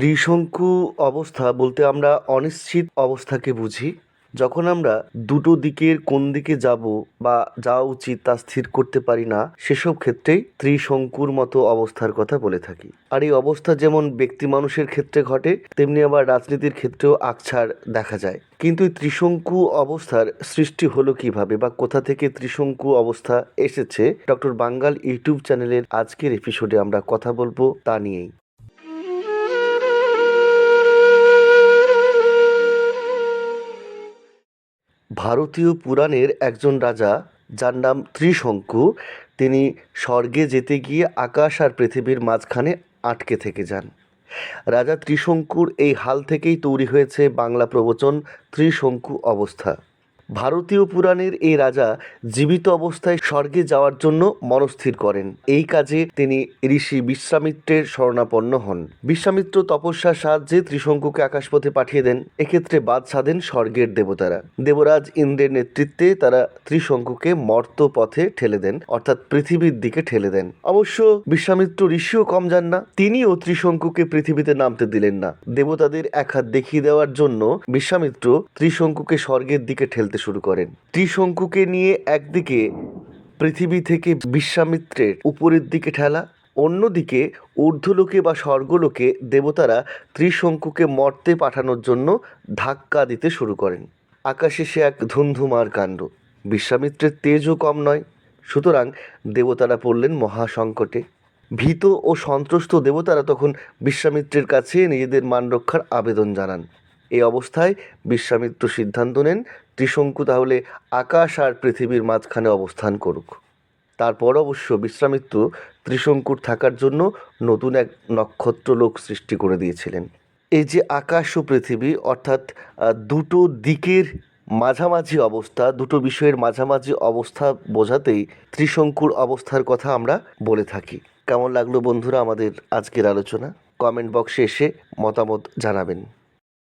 ত্রিশঙ্কু অবস্থা বলতে আমরা অনিশ্চিত অবস্থাকে বুঝি। যখন আমরা দুটো দিকের কোন দিকে যাব বা যাওয়া উচিত তা স্থির করতে পারি না, সেসব ক্ষেত্রেই ত্রিশঙ্কুর মতো অবস্থার কথা বলে থাকি। আর এই অবস্থা যেমন ব্যক্তি মানুষের ক্ষেত্রে ঘটে, তেমনি আবার রাজনীতির ক্ষেত্রেও আকছার দেখা যায়। কিন্তু এই ত্রিশঙ্কু অবস্থার সৃষ্টি হলো কীভাবে বা কোথা থেকে ত্রিশঙ্কু অবস্থা এসেছে, ডক্টর বাঙ্গাল ইউটিউব চ্যানেলের আজকের এপিসোডে আমরা কথা বলব তা নিয়েই। ভারতীয় পুরাণের একজন রাজা, যার নাম ত্রিশঙ্কু, তিনি স্বর্গে যেতে গিয়ে আকাশ আর পৃথিবীর মাঝখানে আটকে থেকে যান। রাজা ত্রিশঙ্কুর এই হাল থেকেই তৈরি হয়েছে বাংলা প্রবচন ত্রিশঙ্কু অবস্থা। ভারতীয় পুরাণের এই রাজা জীবিত অবস্থায় স্বর্গে যাওয়ার জন্য মনস্থির করেন। এই কাজে তিনি ঋষি বিশ্বামিত্রের শরণাপন্ন হন। বিশ্বামিত্র তপস্যার সাহায্যে ত্রিশঙ্কুকে আকাশপথে পাঠিয়ে দেন। এক্ষেত্রে বাদ সাধেন স্বর্গের দেবতারা। দেবরাজ ইন্দ্রের নেতৃত্বে তারা ত্রিশঙ্কুকে মর্ত পথে ঠেলে দেন, অর্থাৎ পৃথিবীর দিকে ঠেলে দেন। অবশ্য বিশ্বামিত্র ঋষিও কম যান না, তিনিও ত্রিশঙ্কুকে পৃথিবীতে নামতে দিলেন না। দেবতাদের এক হাত দেখিয়ে দেওয়ার জন্য বিশ্বামিত্র ত্রিশঙ্কুকে স্বর্গের দিকে ঠেলতে শুরু করেন। ত্রিশঙ্কুকে নিয়ে একদিকে পৃথিবী থেকে বিশ্বামিত্রের উপরের দিকে ঠেলা, অন্যদিকে ঊর্ধ্বলোকে বা স্বর্গলোকে দেবতারা ত্রিশঙ্কুকে মর্তে পাঠানোর জন্য ধাক্কা দিতে শুরু করেন। আকাশে সে এক ধুমধুমার কাণ্ড। বিশ্বামিত্রের তেজও কম নয়, সুতরাং দেবতারা পড়লেন মহাসংকটে। ভীত ও সন্ত্রস্ত দেবতারা তখন বিশ্বামিত্রের কাছে নিজেদের মান রক্ষার আবেদন জানান। এই অবস্থায় বিশ্বামিত্র সিদ্ধান্ত নেন, ত্রিশঙ্কু তাহলে আকাশ আর পৃথিবীর মাঝখানে অবস্থান করুক। তারপর অবশ্য বিশ্বামিত্র ত্রিশঙ্কুর থাকার জন্য নতুন এক নক্ষত্রলোক সৃষ্টি করে দিয়েছিলেন। এই যে আকাশ ও পৃথিবী, অর্থাৎ দুটো দিকের মাঝামাঝি অবস্থা, দুটো বিষয়ের মাঝামাঝি অবস্থা বোঝাতেই ত্রিশঙ্কুর অবস্থার কথা আমরা বলে থাকি। কেমন লাগল বন্ধুরা আমাদের আজকের আলোচনা? কমেন্ট বক্সে এসে মতামত জানাবেন।